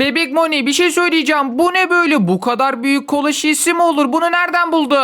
Bebek Moni bir şey söyleyeceğim. Bu ne böyle? Bu kadar büyük kola şişesi mi olur? Bunu nereden buldun?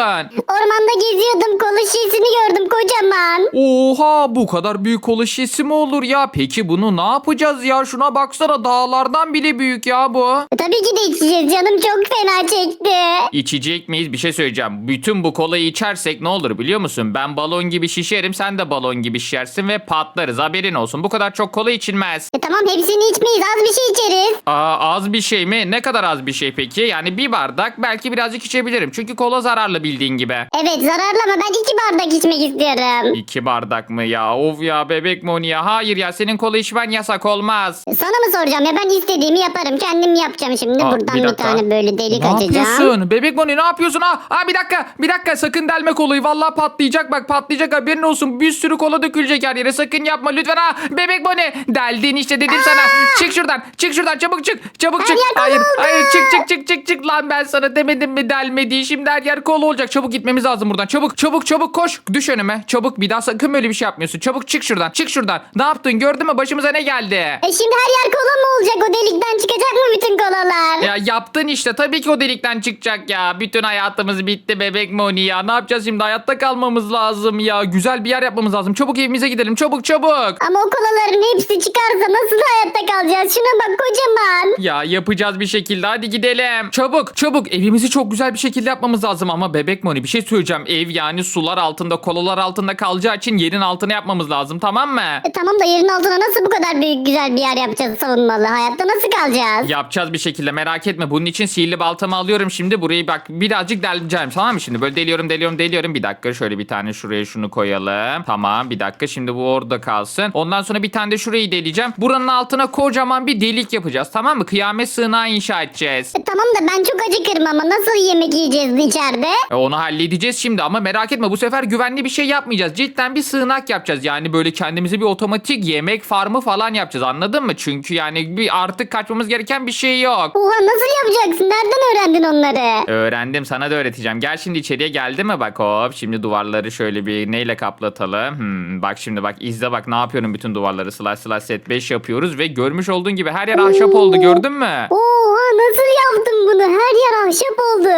Ormanda geziyordum kola şişesini gördüm kocaman. Oha bu kadar büyük kola şişesi mi olur ya? Peki bunu ne yapacağız ya? Şuna baksana dağlardan bile büyük ya bu. Tabii ki de içeceğiz canım çok fena çekti. İçecek miyiz? Bir şey söyleyeceğim. Bütün bu kolayı içersek ne olur biliyor musun? Ben balon gibi şişerim, sen de balon gibi şişersin ve patlarız. Haberin olsun. Bu kadar çok kola içilmez. E tamam hepsini içmeyiz az bir şey içeriz. Aa, az bir şey mi? Ne kadar az bir şey peki? Yani bir bardak belki birazcık içebilirim. Çünkü kola zararlı bildiğin gibi. Evet zararlı ama ben iki bardak içmek istiyorum. İki bardak mı ya? Of ya bebek Moni ya. Hayır ya senin kola içmen yasak olmaz. Sana mı soracağım ya ben istediğimi yaparım kendim yapacağım şimdi Aa, buradan bir bir, dakika. tane böyle delik Ne açacağım. yapıyorsun? Bebek Moni ne yapıyorsun? Aa, aa bir dakika bir dakika sakın delme kolayı. Vallahi patlayacak bak patlayacak haberin olsun. Bir sürü kola dökülecek her yere. Sakın yapma lütfen. Aa, bebek Moni deldin işte dedim sana. Çık şuradan çık şuradan çabuk çık çabuk çık. yer Hayır oldu. hayır çık çık çık çık çık lan ben sana demedim mi delme diye. Şimdi her yer kola olacak. Çabuk gitmemiz lazım buradan. Çabuk çabuk çabuk koş. Düş önüme. Çabuk bir daha sakın böyle bir şey yapmıyorsun. Çabuk çık şuradan. Çık şuradan. Ne yaptın? Gördün mü başımıza ne geldi? E şimdi her yer kola mı olacak o delikten çıkacak mı bütün kolalar? Ya yaptın işte tabii ki o delikten çıkacak ya. Bütün hayatımız bitti bebek Moni ya. Ne yapacağız şimdi hayatta kalmamız lazım ya. Güzel bir yer yapmamız lazım. Çabuk evimize gidelim çabuk çabuk. Ama o kolaların hepsi çıkarsa nasıl hayatta kalacağız? Şuna bak kocaman. Ya yapacağız bir şekilde hadi gidelim. Çabuk çabuk evimizi çok güzel bir şekilde yapmamız lazım ama bebek Moni bir şey söyleyeceğim. Ev yani sular altında kolalar altında kalacağı için yerin altına yapmamız lazım tamam mı? E tamam da yerin altına nasıl bu kadar büyük güzel bir yer yapacağız savunmalı? Hayatta nasıl kalacağız? Yapacağız bir şekilde merak etme. Bunun için sihirli baltamı alıyorum şimdi. Burayı bak birazcık deleceğim tamam mı şimdi? Böyle deliyorum deliyorum deliyorum. Bir dakika şöyle bir tane şuraya şunu koyalım. Tamam bir dakika şimdi bu orada kalsın. Ondan sonra bir tane de şurayı deleyeceğim. Buranın altına kocaman bir delik yapacağız tamam mı? Kıyamet sığınağı inşa edeceğiz. E tamam da ben çok acıkırım ama nasıl yemek yiyeceğiz içeride? E, onu halledeceğiz şimdi ama merak etme bu sefer güvenli bir şey yapmayacağız. Cidden bir sığınak yapacağız. Yani böyle kendimize bir otomatik yemek farmı falan yapacağız anladın mı? Çünkü yani bir artık kaçmamız gereken bir şey yok. Oha nasıl yapacaksın? Nereden öğrendin onları? Öğrendim sana da öğreteceğim. Gel şimdi içeriye geldi mi bak hop. Şimdi duvarları şöyle bir neyle kaplatalım. Hmm, bak şimdi bak izle bak ne yapıyorum bütün duvarları. Slash slash set 5 yapıyoruz ve görmüş olduğun gibi her yer ahşap oldu gördün mü? Oha nasıl yaptın bunu? Her yer ahşap oldu.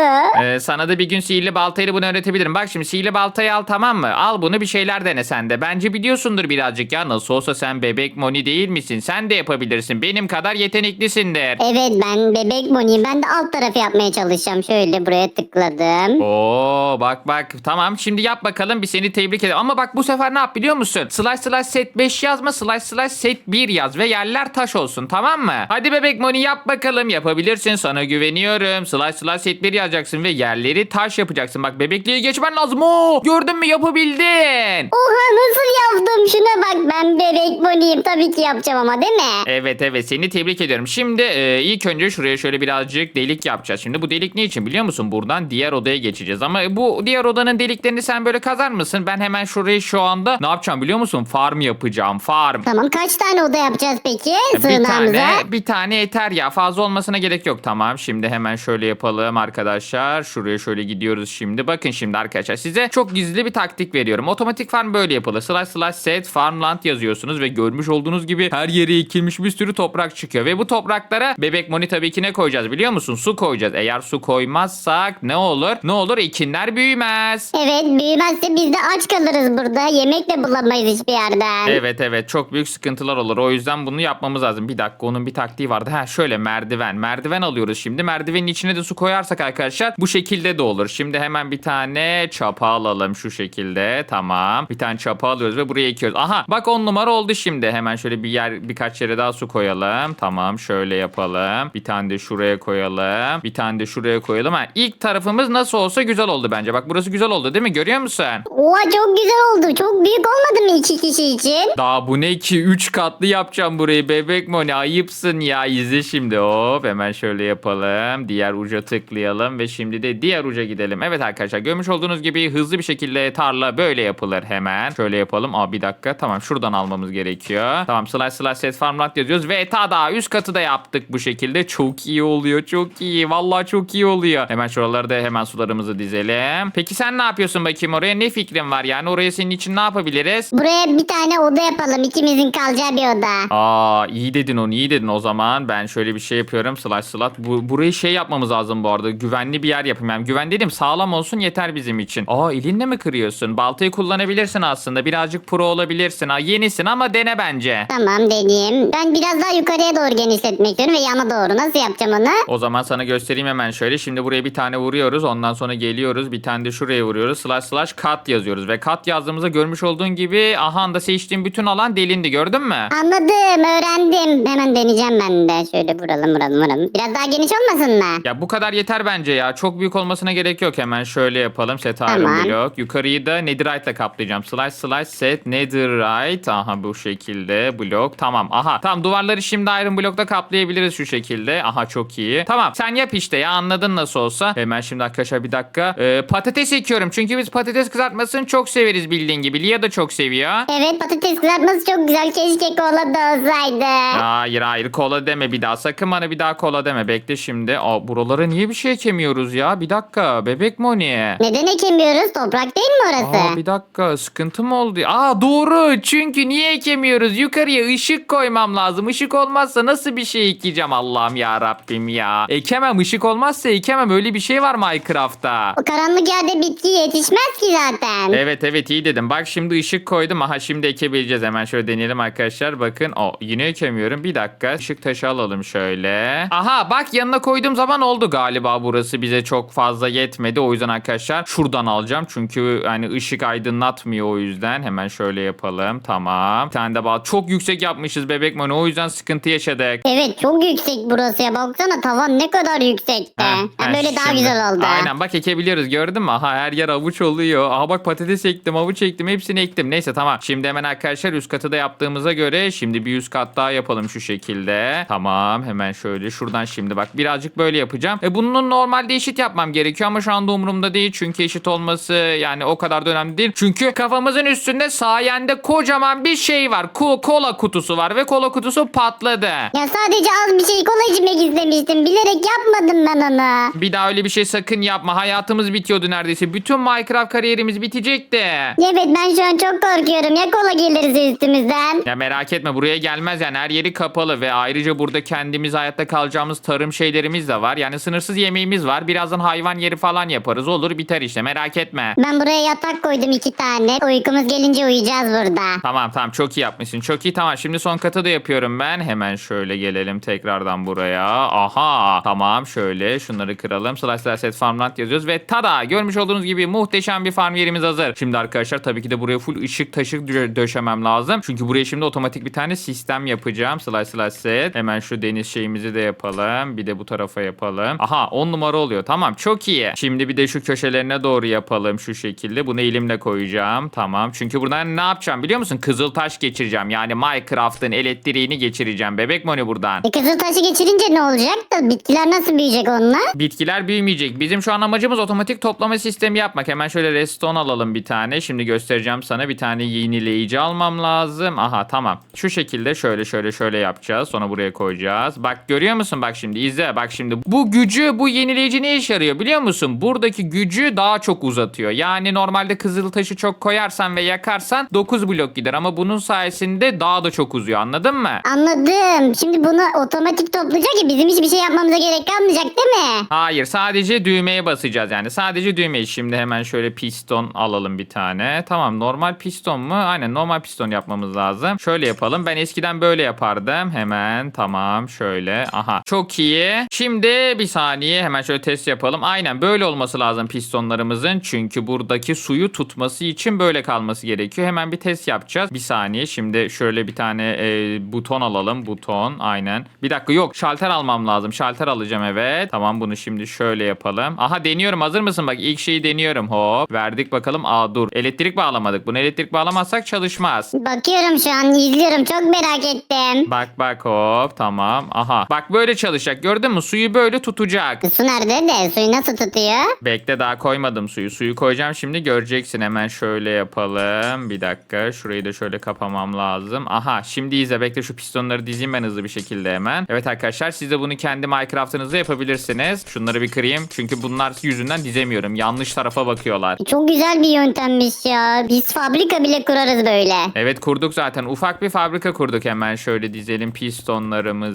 Ee, sana da bir gün sihirli baltayla bunu öğretebilirim. Bak şimdi sihirli baltayı al tamam mı? Al bunu bir şeyler dene sen de. Bence biliyorsundur birazcık ya. Nasıl olsa sen bebek Moni değil misin? Sen de yapabilirsin. Benim kadar yeteneklisindir. Evet ben bebek Moni. Ben de alt tarafı yapmaya çalışacağım. Şöyle buraya tıkladım. Oo bak bak tamam şimdi yap bakalım bir seni tebrik ederim. Ama bak bu sefer ne yap biliyor musun? Slash slash set 5 yazma slash slash set 1 yaz ve yerler taş olsun tamam mı? Hadi bebek Moni yap bakalım yapabilirsin sana güveniyorum. Slash slash set 1 yazacaksın ve yerleri taş yapacaksın. Bak bebekliğe geçmen lazım. Oo, gördün mü yapabildin. Oha nasıl yaptım? Şuna bak ben bebek Moni'yim. Tabii ki yapacağım ama değil mi? Evet evet seni tebrik ediyorum. Şimdi e, ilk önce şuraya şöyle birazcık delik yapacağız. Şimdi bu delik ne için biliyor musun? Buradan diğer odaya geçeceğiz. Ama bu diğer odanın deliklerini sen böyle kazar mısın? Ben hemen şurayı şu anda ne yapacağım biliyor musun? Farm yapacağım farm. Tamam kaç tane oda yapacağız peki Bir sığınağımıza? tane, bir tane yeter ya. Fazla olmasına gerek yok. Tamam şimdi hemen şöyle yapalım arkadaşlar. Şuraya şöyle gidiyoruz şimdi. Bakın şimdi arkadaşlar size çok gizli bir taktik veriyorum. Otomatik farm böyle yapılır. Slash slash set farmland yazıyorsunuz ve görmüş olduğunuz gibi her yere ekilmiş bir sürü toprak çıkıyor. Ve bu topraklara bebek moni tabii ki ne koyacağız biliyor musun? Su koyacağız. Eğer su koymazsak ne olur? Ne olur? Ekinler büyümez. Evet büyümezse biz de aç kalırız burada. Yemek de bulamayız hiçbir yerden. Evet evet çok büyük sıkıntılar olur. O yüzden bunu yapmamız lazım. Bir dakika onun bir taktiği vardı. Ha şöyle merdiven. Merdiven alıyoruz şimdi. Merdivenin içine de su koyarsak arkadaşlar bu şekilde de olur. Şimdi hemen bir tane çapa alalım şu şekilde. Tamam. Bir tane çapa alıyoruz ve buraya ekiyoruz. Aha bak on numara oldu şimdi. Hemen şöyle bir yer birkaç yere daha su koyalım. Tamam şöyle yapalım. Bir tane de şuraya koyalım. Bir tane de şuraya koyalım. Ha ilk tarafımız nasıl olsa güzel oldu bence. Bak burası güzel oldu değil mi? Görüyor musun? Oha çok güzel oldu. Çok büyük olmadı mı iki kişi için? Daha bu ne ki? 3 katlı yapacağım burayı bebek Moni ayıpsın ya izle şimdi hop hemen şöyle yapalım. Diğer uca tıklayalım ve şimdi de diğer uca gidelim. Evet arkadaşlar görmüş olduğunuz gibi hızlı bir şekilde tarla böyle yapılır hemen. Şöyle yapalım. Aa bir dakika tamam şuradan almamız gerekiyor. Tamam slash slash set farmland yazıyoruz ve tada üst katı da yaptık bu şekilde. Çok iyi oluyor çok iyi. Vallahi çok iyi oluyor. Hemen şuraları da hemen sularımızı dizelim. Peki sen ne yapıyorsun bakayım oraya? Ne fikrin var yani? Oraya senin için ne yapabiliriz? Buraya bir tane oda yapalım. ikimizin kalacağı bir oda. Aa iyi dedin onu iyi dedin o zaman. Ben şöyle bir şey yapıyorum. Slash slash. Bu, burayı şey yapmamız lazım bu arada. Güvenli bir yer yapayım. Yani güven dedim sağlam olsun yeter bizim için. Aa elinle mi kırıyorsun? Baltayı kullanabilirsin aslında. Birazcık pro olabilirsin. Ha, yenisin ama dene bence. Tamam deneyeyim. Ben biraz daha yukarıya doğru genişletmek istiyorum ve yana doğru. Nasıl yapacağım onu? O zaman sana göstereyim hemen şöyle. Şimdi buraya bir tane vuruyoruz. Ondan sonra geliyoruz. Bir tane de şuraya vuruyoruz. Slash slash cut yazıyoruz. Ve cut yazdığımızda görmüş olduğun gibi aha da seçtiğim bütün alan delindi. Gördün mü? Anladım, öğrendim. Hemen deneyeceğim ben de. Şöyle vuralım, vuralım, vuralım. Biraz daha geniş olmasın mı? Ya bu kadar yeter bence ya. Çok büyük olmasına gerek yok. Hemen şöyle yapalım. Set Tamam. blok. Yukarıyı da netherite ile kaplayacağım. Slash slash set netherite. Aha bu şekilde blok. Tamam. Aha. Tamam duvarları şimdi iron blokta kaplayabiliriz şu şekilde. Aha çok iyi. Tamam sen yap işte ya anladın nasıl olsa. Hemen şimdi arkadaşlar bir dakika. Ee, patates ekiyorum. Çünkü biz patates kızartmasını çok severiz bildiğin gibi. Lia da çok seviyor. Evet, patates kızartması çok güzel. Keşke kola da olsaydı. Hayır hayır kola deme bir daha. Sakın bana bir daha kola deme. Bekle şimdi. Aa, buralara niye bir şey ekemiyoruz ya? Bir dakika. Bebek Moni. Neden ekemiyoruz? Toprak değil mi orası? Aa, bir dakika sıkıntı mı oldu? Aa doğru çünkü niye ekemiyoruz? Yukarıya ışık koymam lazım. Işık olmazsa nasıl bir şey ekeceğim Allah'ım ya Rabbim ya. Ekemem ışık olmazsa ekemem öyle bir şey var Minecraft'ta. O karanlık yerde bitki yetişmez ki zaten. Evet evet iyi dedim. Bak şimdi ışık koydum. Aha şimdi ekebileceğiz. Hemen şöyle deneyelim arkadaşlar. Bakın o yine ekemiyorum. Bir dakika. Işık taşı alalım şöyle. Aha bak yanına koyduğum zaman oldu galiba burası bize çok fazla yetmedi. O yüzden arkadaşlar şuradan alacağım. Çünkü hani ışık aydınlatmıyor o yüzden. Hemen şöyle yapalım. Tamam. Bir tane de bal. Çok yüksek yapmışız bebek moni. O yüzden sıkıntı yaşadık. Evet çok yüksek burası ya. Baksana tavan ne kadar yüksekte. Ha, heh, böyle daha şimdi. güzel oldu. Aynen bak ekebiliyoruz gördün mü? Aha her yer avuç oluyor. Aha bak patates ektim avuç ektim hepsini ektim. Neyse tamam. Şimdi hemen arkadaşlar üst katı da yaptığımıza göre şimdi bir üst kat daha yapalım şu şekilde. Tamam hemen şöyle şuradan şimdi bak birazcık böyle yapacağım. E bunun normalde eşit yapmam gerekiyor ama şu anda umurumda değil. Çünkü eşit olması yani o kadar da önemli değil. Çünkü kafamızın üstünde sayende kocaman bir şey var. Ko- kola kutusu var ve kola kutusu patladı. Ya sadece az bir şey kola içmek istemiştim. Bilerek yapmadım ben onu. Bir daha öyle bir şey sakın yapma. Hayatımız bitiyordu neredeyse. Bütün Minecraft kariyerimiz bitecekti. Evet ben şu an çok korkuyorum. Ya kola gelirse üstümüzden. Ya merak etme buraya gelmez yani her yeri kapalı ve ayrıca burada kendimiz hayatta kalacağımız tarım şeylerimiz de var. Yani sınırsız yemeğimiz var. Birazdan hayvan yeri falan yaparız. Olur biter işte merak etme. Ben buraya yatak koydum iki tane. Uykumuz gelince uyuyacağız burada. Tamam tamam çok iyi yapmışsın. Çok iyi tamam. Şimdi son katı da yapıyorum ben. Hemen şöyle gelelim tekrardan buraya. Aha tamam şöyle şunları kıralım. Slash slash set farmland yazıyoruz ve tada görmüş olduğunuz gibi muhteşem bir farm yerimiz hazır. Şimdi arkadaşlar tabii ki de buraya full ışık taşık dö- döşemem lazım. Çünkü buraya şimdi otomatik bir tane sistem yapacağım. Slash slash set. Hemen şu deniz şeyimizi de yapalım. Bir de bu tarafa yapalım. Aha 10 numara oluyor. Tamam çok iyi. Şimdi bir de şu köşelerine doğru yapalım şu şekilde. Bunu elimle koyacağım. Tamam. Çünkü buradan ne yapacağım biliyor musun? Kızıl taş geçireceğim. Yani Minecraft'ın elektriğini geçireceğim. Bebek Moni buradan. E kızıl taşı geçirince ne olacak da bitkiler nasıl büyüyecek onunla? Bitkiler büyümeyecek. Bizim şu an amacımız otomatik toplama sistemi yapmak. Hemen şöyle redstone alalım bir tane. Şimdi göstereceğim sana bir tane yenileyici almam lazım. Aha tamam. Şu şekilde şöyle şöyle şöyle yapacağız. Sonra buraya koyacağız. Bak görüyor musun? Bak şimdi izle. Bak şimdi bu gücü bu yenileyici ne işe yarıyor biliyor musun? Buradaki gücü daha çok uzatıyor. Yani normalde kızıl taşı çok koyarsan ve yakarsan 9 blok gider. Ama bunun sayesinde daha da çok uzuyor. Anladın mı? Anladım. Şimdi bunu otomatik toplayacak ki bizim hiçbir şey yapmamıza gerek kalmayacak değil mi? Hayır sadece düğmeye basacağız yani sadece düğmeyi şimdi hemen şöyle piston alalım bir tane tamam normal piston mu aynen normal piston yapmamız lazım şöyle yapalım ben eskiden böyle yapardım hemen tamam şöyle. Aha çok iyi. Şimdi bir saniye hemen şöyle test yapalım. Aynen böyle olması lazım pistonlarımızın. Çünkü buradaki suyu tutması için böyle kalması gerekiyor. Hemen bir test yapacağız. Bir saniye şimdi şöyle bir tane e, buton alalım. Buton aynen. Bir dakika yok şalter almam lazım. Şalter alacağım evet. Tamam bunu şimdi şöyle yapalım. Aha deniyorum. Hazır mısın? Bak ilk şeyi deniyorum. Hop verdik bakalım. Aa dur. Elektrik bağlamadık. Bunu elektrik bağlamazsak çalışmaz. Bakıyorum şu an izliyorum. Çok merak ettim. Bak bak hop tamam aha bak böyle çalışacak. Gördün mü? Suyu böyle tutacak. Su nerede de? Suyu nasıl tutuyor? Bekle daha koymadım suyu. Suyu koyacağım şimdi göreceksin. Hemen şöyle yapalım. Bir dakika. Şurayı da şöyle kapamam lazım. Aha şimdi izle. Bekle şu pistonları dizeyim ben hızlı bir şekilde hemen. Evet arkadaşlar siz de bunu kendi Minecraft'ınızda yapabilirsiniz. Şunları bir kırayım. Çünkü bunlar yüzünden dizemiyorum. Yanlış tarafa bakıyorlar. Çok güzel bir yöntemmiş ya. Biz fabrika bile kurarız böyle. Evet kurduk zaten. Ufak bir fabrika kurduk hemen. Şöyle dizelim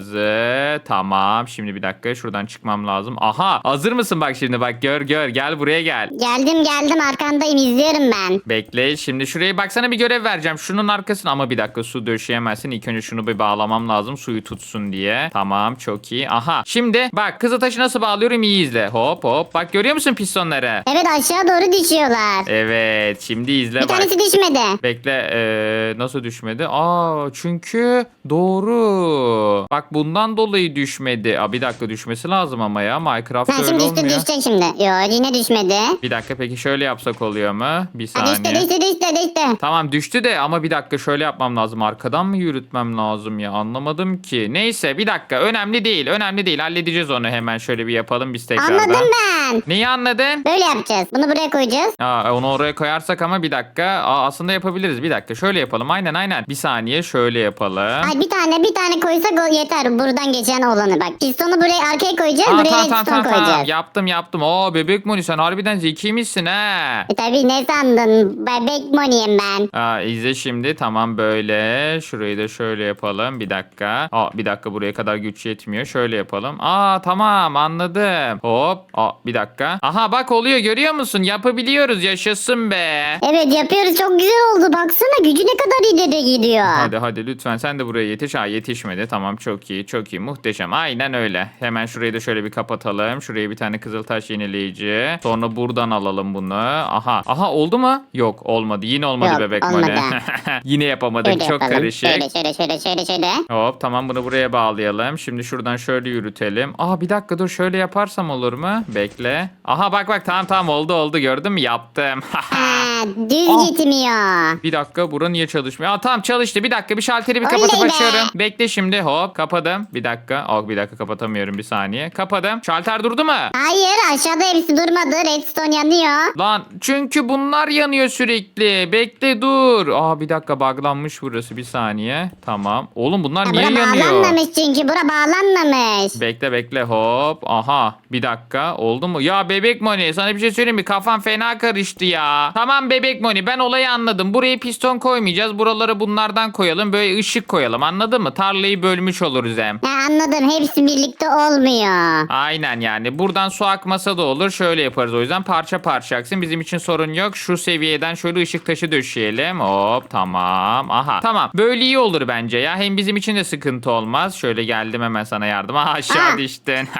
pistonlarımızı. Tamam. Şimdi bir dakika şuradan çıkmam lazım. Aha hazır mısın bak şimdi bak gör gör. Gel buraya gel. Geldim geldim arkandayım izliyorum ben. Bekle şimdi şuraya baksana bir görev vereceğim. Şunun arkasına ama bir dakika su döşeyemezsin. İlk önce şunu bir bağlamam lazım suyu tutsun diye. Tamam çok iyi. Aha şimdi bak kızıltaşı nasıl bağlıyorum iyi izle. Hop hop bak görüyor musun pistonları? Evet aşağı doğru düşüyorlar. Evet şimdi izle Bir bak. tanesi düşmedi. Bekle ee, nasıl düşmedi? Aa çünkü doğru. Bak bundan dolayı düşmedi. Aa, bir dakika düşmesi lazım ama ya Minecraft Ha, öyle şimdi olmuyor. düştü düşecek şimdi. Yo yine düşmedi. Bir dakika peki şöyle yapsak oluyor mu? Bir Ha, saniye. düştü düştü düştü düştü. Tamam düştü de ama bir dakika şöyle yapmam lazım. Arkadan mı yürütmem lazım ya anlamadım ki. Neyse bir dakika önemli değil önemli değil halledeceğiz onu hemen şöyle bir yapalım biz tekrardan. Anladım ben. Neyi anladın? Böyle yapacağız. Bunu buraya koyacağız. Aa, onu oraya koyarsak ama bir dakika. Aa, aslında yapabiliriz. Bir dakika şöyle yapalım. Aynen aynen. Bir saniye şöyle yapalım. Ay bir tane bir tane koysak o yeter. Buradan geçen olanı bak. Pistonu buraya arkaya koyacağız. Aa, buraya tamam, piston tamam, tamam, koyacağız. tamam. Yaptım yaptım. Oo bebek Moni sen harbiden zekiymişsin ha. E tabi ne sandın? Bebek moneyim ben. Aa, izle şimdi tamam böyle şurayı da şöyle yapalım bir dakika Aa, bir dakika buraya kadar güç yetmiyor şöyle yapalım Aa tamam anladım hop Aa, bir dakika aha bak oluyor görüyor musun yapabiliyoruz yaşasın be Evet yapıyoruz. Çok güzel oldu. Baksana gücü ne kadar ileri gidiyor. Hadi hadi lütfen sen de buraya yetiş. Ha yetişmedi. Tamam çok iyi çok iyi muhteşem. Aynen öyle. Hemen şurayı da şöyle bir kapatalım. Şuraya bir tane kızıltaş yenileyici. Sonra buradan alalım bunu. Aha. Aha oldu mu? Yok olmadı. Yine olmadı Yok, bebek olmadı. Moni. Yine yapamadık. Şöyle çok yapalım. karışık. Şöyle şöyle şöyle şöyle şöyle. Hop tamam bunu buraya bağlayalım. Şimdi şuradan şöyle yürütelim. Aa bir dakika dur şöyle yaparsam olur mu? Bekle. Aha bak bak tamam tamam oldu oldu gördün mü? Yaptım. Ha, düz Ah. gitmiyor. Bir dakika bura niye çalışmıyor? Aa tamam çalıştı. Bir dakika bir şalteri bir kapatıp açıyorum. Bekle şimdi hop kapadım. Bir dakika. Aa bir dakika kapatamıyorum bir saniye. Kapadım. Şalter durdu mu? Hayır aşağıda hepsi durmadı. Redstone yanıyor. Lan çünkü bunlar yanıyor sürekli. Bekle dur. Aa bir dakika buglanmış burası bir saniye. Tamam. Oğlum bunlar niye bura yanıyor? bağlanmamış çünkü. Bura bağlanmamış. Bekle bekle hop. Aha bir dakika oldu mu? Ya bebek Moni sana bir şey söyleyeyim mi? Kafam fena karıştı ya. Tamam bebek Moni ben olayı anladım. Buraya piston koymayacağız. Buralara bunlardan koyalım. Böyle ışık koyalım anladın mı? Tarlayı bölmüş oluruz hem. Ha, anladım. Hepsi birlikte olmuyor. Aynen yani. Buradan su akmasa da olur. Şöyle yaparız o yüzden parça parça aksın. Bizim için sorun yok. Şu seviyeden şöyle ışık taşı döşeyelim. Hop tamam. Aha tamam. Böyle iyi olur bence ya. Hem bizim için de sıkıntı olmaz. Şöyle geldim hemen sana yardıma. Aha, aşağı Aa. düştün.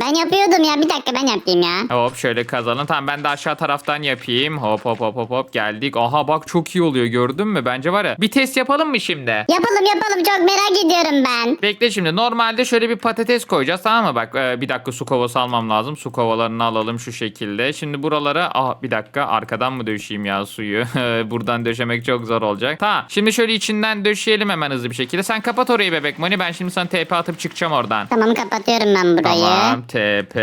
Ben yapıyordum ya. Bir dakika ben yapayım ya. Hop şöyle kazalım. Tamam ben de aşağı taraftan yapayım. Hop hop hop hop hop geldik. Aha bak çok iyi oluyor gördün mü? Bence var ya. Bir test yapalım mı şimdi? Yapalım yapalım. Çok merak ediyorum ben. Bekle şimdi normalde şöyle bir patates koyacağız tamam mı? Bak e, bir dakika su kovası almam lazım. Su kovalarını alalım şu şekilde. Şimdi buralara ah bir dakika arkadan mı döşeyeyim ya suyu? Buradan döşemek çok zor olacak. Tamam şimdi şöyle içinden döşeyelim hemen hızlı bir şekilde. Sen kapat orayı bebek Moni ben şimdi sana TP atıp çıkacağım oradan. Tamam kapatıyorum ben burayı. Tamam TP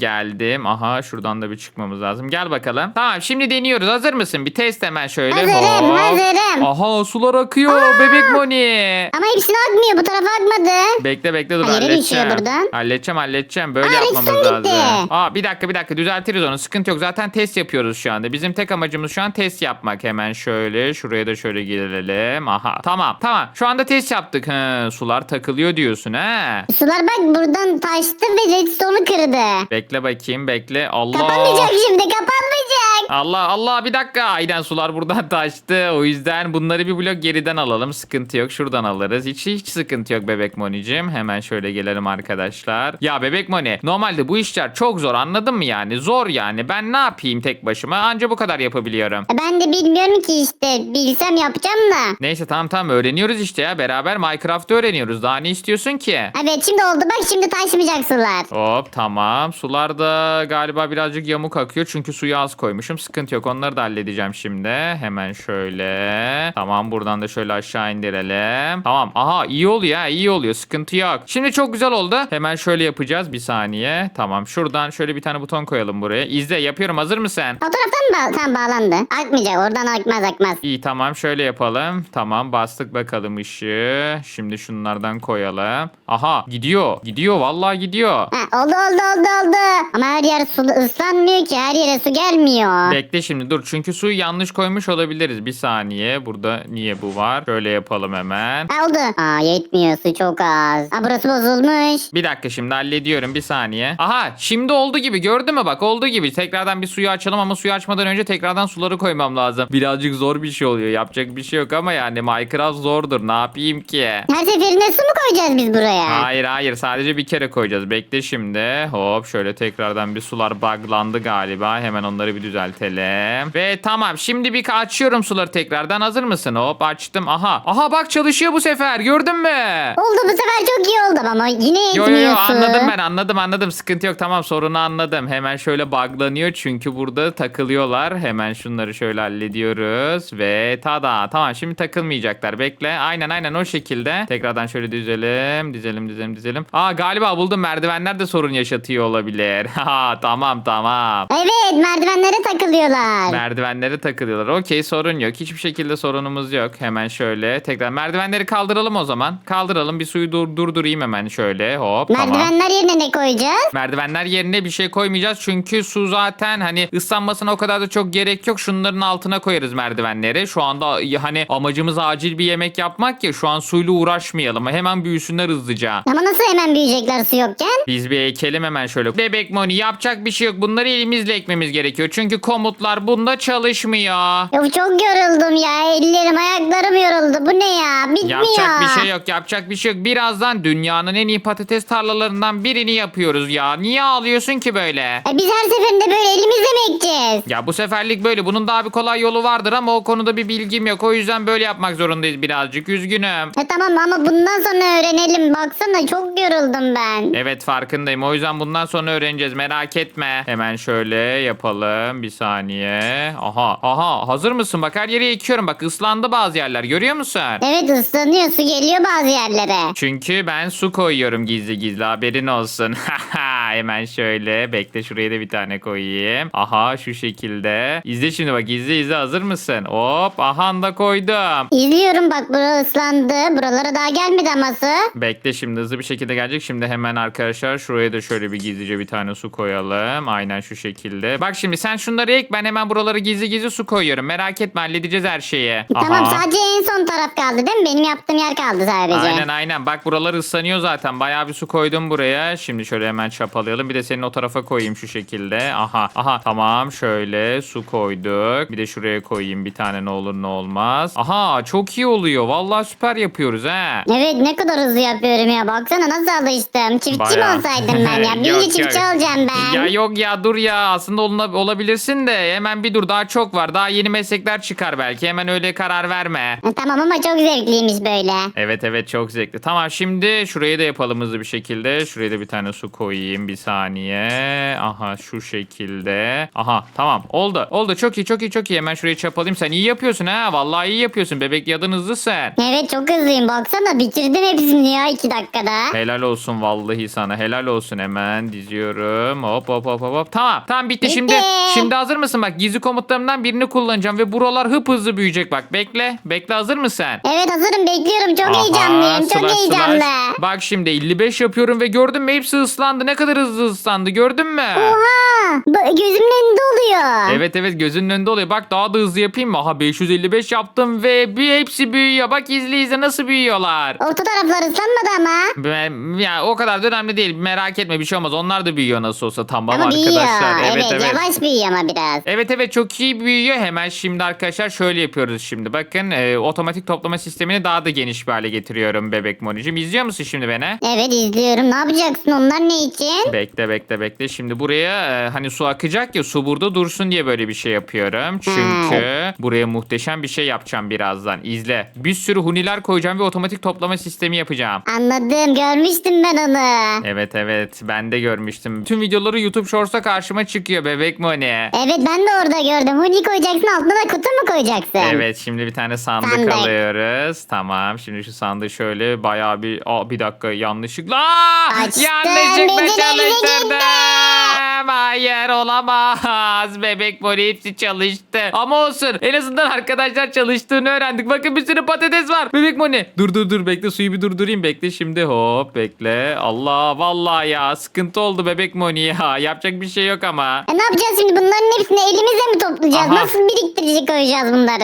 geldim. Aha şuradan da bir çıkmamız lazım. Gel bakalım. Tamam şimdi deniyoruz. Hazır mısın? Bir test hemen şöyle. Hazırım, hazırım. Aha sular akıyor. Bebek Moni. Ama hepsini akmıyor. Bu tarafa akmadı. Bekle bekle dur Hayır, halledeceğim. buradan. Halledeceğim halledeceğim. Böyle Aa, yapmamız redstone lazım. gitti. Aa bir dakika bir dakika düzeltiriz onu. Sıkıntı yok. Zaten test yapıyoruz şu anda. Bizim tek amacımız şu an test yapmak. Hemen şöyle şuraya da şöyle gelelim. Aha tamam tamam. Şu anda test yaptık. He, sular takılıyor diyorsun he. Sular bak buradan taştı ve redstone'u kırdı. Bekle bakayım bekle. Allah. Kapanmayacak şimdi kapanmayacak. Allah Allah bir dakika. Aynen sular buradan taştı. O yüzden bunları bir blok geriden alalım. Sıkıntı yok. Şuradan alırız. Hiç hiç sıkıntı yok bebek Moni'cim. Hemen şöyle gelelim arkadaşlar. Ya bebek Moni normalde bu işler çok zor anladın mı yani? Zor yani. Ben ne yapayım tek başıma? Anca bu kadar yapabiliyorum. E, Ben de bilmiyorum ki işte. Bilsem yapacağım da. Neyse tamam tamam öğreniyoruz işte ya. Beraber Minecraft'ı öğreniyoruz. Daha ne istiyorsun ki? Evet şimdi oldu bak şimdi taşmayacak sular. Hop tamam. Sular da galiba birazcık yamuk akıyor. Çünkü suyu az koymuşum. Sıkıntı yok. Onları da halledeceğim şimdi. Hemen şöyle. Tamam buradan da şöyle aşağı indirelim. Tamam. Aha iyi oluyor ha. iyi oluyor. Sıkıntı yok. Şimdi çok güzel oldu. Hemen şöyle yapacağız. Bir saniye. Tamam. Şuradan şöyle bir tane buton koyalım buraya. İzle yapıyorum. Hazır mısın? O taraftan mı? Ba tamam bağlandı. Akmayacak oradan akmaz akmaz. İyi tamam şöyle yapalım. Tamam bastık bakalım ışığı. Şimdi şunlardan koyalım. Aha gidiyor. Gidiyor vallahi gidiyor. Ha, oldu oldu oldu oldu. Ama her yer su ıslanmıyor ki her yere su gelmiyor. Bekle şimdi dur çünkü suyu yanlış koymuş olabiliriz. Bir saniye burada niye bu var? Şöyle yapalım hemen. Ha, oldu. Aa yetmiyor su çok az. Ha, burası bozulmuş. Bir dakika şimdi hallediyorum bir saniye. Aha şimdi oldu gibi gördün mü bak oldu gibi. Tekrardan bir suyu açalım ama suyu açmadan önce tekrardan suları koymam lazım. Birazcık zor bir şey oluyor yapacak bir şey yok ama yani Minecraft zordur ne yapayım ki? Her seferinde su mu koyacağız biz buraya? Hayır hayır sadece bir kere koyacağız. Bekle şimdi. Hop şöyle tekrardan bir sular buglandı galiba. Hemen onları bir düzeltelim. Ve tamam şimdi bir açıyorum suları tekrardan. Hazır mısın? Hop açtım. Aha. Aha bak çalışıyor bu sefer. Gördün mü? Oldu bu sefer çok iyi oldu ama yine Yo yo yo su. anladım ben anladım anladım sıkıntı yok tamam sorunu anladım hemen şöyle buglanıyor çünkü burada takılıyorlar hemen şunları şöyle hallediyoruz ve tada tamam şimdi takılmayacaklar bekle aynen aynen o şekilde tekrardan şöyle dizelim dizelim dizelim dizelim aa galiba buldum merdivenler de sorun yaşatıyor olabilir ha tamam tamam Evet merdivenlere takılıyorlar. Merdivenlere takılıyorlar. Okey sorun yok. Hiçbir şekilde sorunumuz yok. Hemen şöyle tekrar merdivenleri kaldıralım o zaman. Kaldıralım bir suyu dur durdurayım hemen şöyle. Hop tamam. Merdivenler yerine ne koyacağız? Merdivenler yerine bir şey koymayacağız çünkü su zaten hani ıslanmasına o kadar da çok gerek yok. Şunların altına koyarız merdivenleri. Şu anda hani amacımız acil bir yemek yapmak ya şu an suyla uğraşmayalım. Hemen büyüsünler hızlıca. Ama nasıl hemen büyüyecekler su yokken? Biz bir ekelim hemen şöyle. Bebek Moni yapacak bir şey yok. Bunları elimizle ekmemiz gerekiyor. Çünkü komutlar bunda çalışmıyor. Ya çok yoruldum ya. Ellerim ayaklarım yoruldu. Bu ne ya? Bitmiyor. Yapacak bir şey yok, yapacak bir şey yok. Birazdan dünyanın en iyi patates tarlalarından birini yapıyoruz ya. Niye ağlıyorsun ki böyle? E biz her seferinde böyle elimizle mi ekeceğiz? Ya bu seferlik böyle. Bunun daha bir kolay yolu vardır ama o konuda bir bilgim yok. O yüzden böyle yapmak zorundayız birazcık. Üzgünüm. E tamam ama bundan sonra öğrenelim. Baksana çok yoruldum ben. Evet farkındayım. O yüzden bundan sonra öğreneceğiz. Merak etme. Hemen şöyle yapalım. Bir saniye. Aha. Aha. Hazır mısın? Bak her yere ekiyorum. Bak ıslandı bazı yerler. Görüyor musun? Evet ıslanıyor. Su geliyor bazı yerlere. Çünkü ben su koyuyorum gizli gizli haberin olsun. Hemen şöyle bekle şuraya da bir tane koyayım. Aha şu şekilde. İzle şimdi bak izle izle hazır mısın? Hop aha da koydum. İzliyorum bak bura ıslandı. Buralara daha gelmedi ama su. Bekle şimdi hızlı bir şekilde gelecek. Şimdi hemen arkadaşlar şuraya da şöyle bir gizlice bir tane su koyalım. Aynen şu şekilde. Bak şimdi sen şunları ek ben hemen buralara gizli gizli su koyuyorum. Merak etme halledeceğiz her şeyi. Tamam Aha. sadece en son taraf kaldı değil mi? Benim yaptığım yer kaldı sadece. Aynen aynen. Bak buralar ıslanıyor zaten. Bayağı bir su koydum buraya. Şimdi şöyle hemen çapalayalım. Bir de senin o tarafa koyayım şu şekilde. Aha. Aha. Tamam. Şöyle su koyduk. Bir de şuraya koyayım bir tane ne olur ne olmaz. Aha. Çok iyi oluyor. Vallahi süper yapıyoruz ha. Evet ne kadar hızlı yapıyorum ya. Baksana nasıl alıştım. Çiftçi Bayağı. mi olsaydım ben ya? Yok, Büyüyünce çiftçi yok. olacağım ben. Ya yok ya dur ya aslında oluna- olabilirsin de hemen bir dur daha çok var daha yeni meslekler çıkar belki hemen öyle karar verme. E, Tamam ama çok zevkliymiş böyle. Evet evet çok zevkli. Tamam şimdi şurayı da yapalım hızlı bir şekilde. Şuraya da bir tane su koyayım bir saniye. Aha şu şekilde. Aha tamam oldu. Oldu çok iyi çok iyi çok iyi. Hemen şurayı çapalayayım. Sen iyi yapıyorsun ha. Vallahi iyi yapıyorsun. Bebek yadın hızlısın. Evet çok hızlıyım. Baksana bitirdim hepsini ya iki dakikada. Helal olsun vallahi sana. Helal olsun hemen diziyorum. Hop hop hop hop. hop. Tamam. Tamam bitti. Bitti. Şimdi şimdi hazır mısın? Bak gizli komutlarımdan birini kullanacağım ve buralar hıp hızlı büyüyecek bak. Bekle. Bekle hazır mısın? Evet hazırım bekliyorum. Çok Aha, heyecanlıyım. Çok slash, heyecanlı. slash. Bak şimdi 55 yapıyorum ve gördün mü hepsi ıslandı. Ne kadar hızlı ıslandı gördün mü? Oha! Bu- gözümün önünde oluyor. Evet evet gözünün önünde oluyor. Bak daha da hızlı yapayım mı? Aha 555 yaptım ve bir hepsi büyüyor. Bak izle izle nasıl büyüyorlar. Orta taraflar ıslanmadı ama. Ben- Ya o kadar da önemli değil. Merak etme bir şey olmaz. Onlar da büyüyor nasıl olsa. Tamam Ama büyüyor. arkadaşlar. Evet, Evet evet. yavaş büyüyor ama biraz. Evet evet çok iyi büyüyor. Hemen şimdi arkadaşlar şöyle yapıyoruz şimdi. Bakın e, otomatik toplama sistemini daha da geniş bir hale getiriyorum bebek monicim. İzliyor musun şimdi beni? Evet izliyorum. Ne yapacaksın onlar ne için? Bekle bekle bekle. Şimdi buraya e, hani su akacak ya su burada dursun diye böyle bir şey yapıyorum. Çünkü buraya muhteşem bir şey yapacağım birazdan. İzle. Bir sürü huniler koyacağım ve otomatik toplama sistemi yapacağım. Anladım görmüştüm ben onu. Evet evet ben de görmüştüm. Tüm videoları YouTube Shorts'a karşıma çıkıyor bebek Moni. Evet ben de orada gördüm. Huni koyacaksın altına da kutu mu koyacaksın? Evet şimdi bir tane sandık, Sandık. alıyoruz. Tamam şimdi şu sandığı şöyle bayağı bir Aa, bir dakika yanlışlıkla Aa, Açtım, yanlışlıkla bizim elimize çalıştırdım. Hayır olamaz. Bebek Moni hepsi çalıştı. Ama olsun en azından arkadaşlar çalıştığını öğrendik. Bakın bir sürü patates var. Bebek Moni dur dur dur bekle suyu bir durdurayım. Bekle şimdi hop bekle. Allah vallahi ya sıkıntı oldu Bebek Moni ya. Yapacak bir şey yok ama. E ne yapacağız şimdi bunların hepsini elimizle mi toplayacağız? Aha. Nasıl biriktirici koyacağız bunları?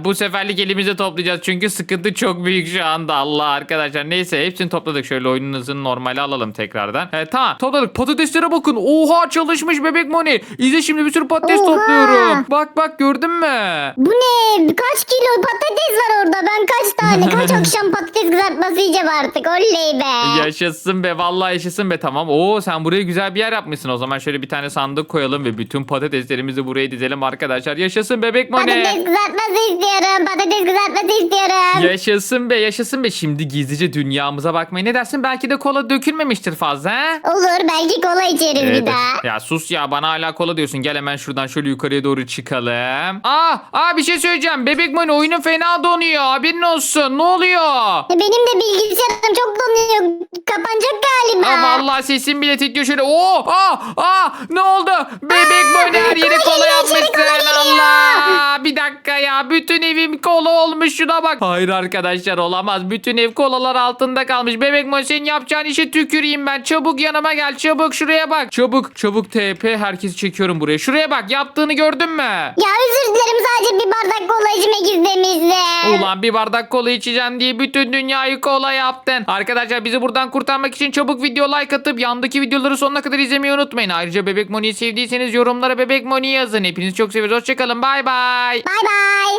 Ee, bu seferlik elimize toplayacağız çünkü sıkıntı çok büyük şu anda Allah arkadaşlar. Neyse hepsini topladık. Şöyle oyunun hızını normale alalım tekrardan. Ee, tamam topladık. Patateslere bakın. Oha çalışmış bebek Moni. İzle şimdi bir sürü patates Oha. topluyorum. Bak bak gördün mü? Bu ne? Kaç kilo patates var orada? Ben kaç tane kaç akşam patates kızartması yiyeceğim artık. Oley be. Yaşasın be vallahi yaşasın be tamam. Oo sen buraya güzel bir yer yapmışsın. O zaman şöyle bir tane sandık koyalım ve bütün patateslerimizi buraya dizelim arkadaşlar. Yaşasın bebek Moni. Patates kızartması istiyorum. Patates kızartması istiyorum. Yaşasın be yaşasın be. Şimdi gizlice dünyamıza bakmaya ne dersin? Belki de kola dökülmemiştir fazla ha? Olur belki kola içeriz Evet. bir daha. Ya sus ya bana hala kola diyorsun. Gel hemen şuradan şöyle yukarıya doğru çıkalım. Aa, aa bir şey söyleyeceğim. Bebek Moni oyunun fena donuyor. Haberin olsun. Ne oluyor? E, Benim de bilgisayarım. Galiba. Aa, vallahi sesim bile titriyor şöyle. Oo, aa, aa, ne oldu? Bebek Moni her yere kola kola geliyor, içeri yapmışsın. geliyor. Allah. Bir dakika ya. Bütün evim kola olmuş. Şuna bak. Hayır arkadaşlar olamaz. Bütün ev kolalar altında kalmış. Bebek Moni senin yapacağın işe tüküreyim ben. Çabuk yanıma gel. Çabuk şuraya bak. Çabuk çabuk TP. Herkesi çekiyorum buraya. Şuraya bak. Yaptığını gördün mü? Ya özür dilerim sadece bir bardak kola içmek istemiştim. Ulan bir bardak kola içeceğim diye bütün dünyayı kola yaptın. Arkadaşlar bizi buradan kurtarmak için çabuk video like atıp yandaki videoları sonuna kadar izlemeyi unutmayın. Ayrıca Bebek Moni'yi sevdiyseniz yorumlara Bebek Moni yazın. Hepinizi çok seviyoruz. Hoşçakalın. Bay bay. Bay bay.